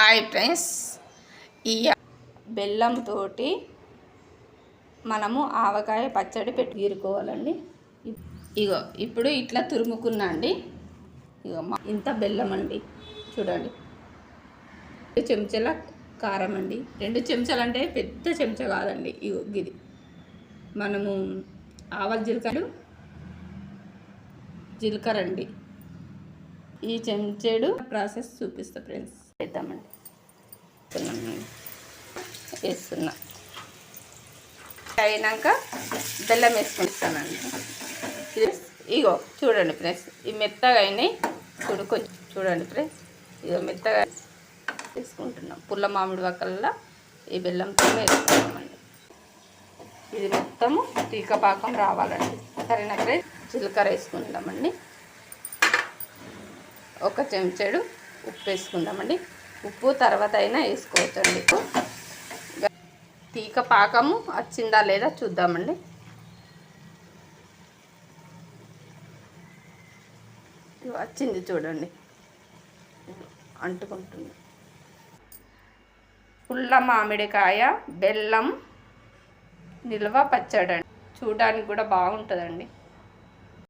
Hi friends. ఈ బెల్లంతో మనము ఆవకాయ పచ్చడి పెట్టి గీరుకోవాలండి. ఇగో ఇప్పుడు ఇట్లా తురుముకున్నా అండి. ఇగో ఇంత బెల్లం అండి. చూడండి. రెండు చెంచాల కారం అండి. రెండు చెంచాలు అంటే పెద్ద చెంచా కాదండి. ఇగో గిది. మనము ఆవాల జీలకర్ర జీలకర్ర అండి. ఈ చెంచాడు ప్రాసెస్ చూపిస్తా ఫ్రెండ్స్. చేద్దామండి. వేస్తున్నా. అయినాక బెల్లం వేసుకుంటానండి. ఇది ఇగో చూడండి ఫ్రెండ్స్ ఈ మెత్తగా అయినాయి. చూడు కొంచెం చూడండి ఫ్రెండ్స్ ఇగో మెత్తగా వేసుకుంటున్నాం. పుల్ల మామిడి వక్కల్లో ఈ బెల్లంతో వేసుకుంటామండి. ఇది మొత్తము తీగ పాకం రావాలండి. సరేనా ఫ్రెండ్స్? జీలకర్ర వేసుకుంటామండి ఒక చెంచాడు ఉప్పు వేసుకుందామండి. ఉప్పు తర్వాత అయినా వేసుకోవచ్చండి తీక పాకము వచ్చిందా లేదా చూద్దామండి. వచ్చింది చూడండి. అంటుకుంటుంది. పుల్ల మామిడికాయ బెల్లం నిల్వ పచ్చడండి చూడడానికి కూడా బాగుంటుందండి.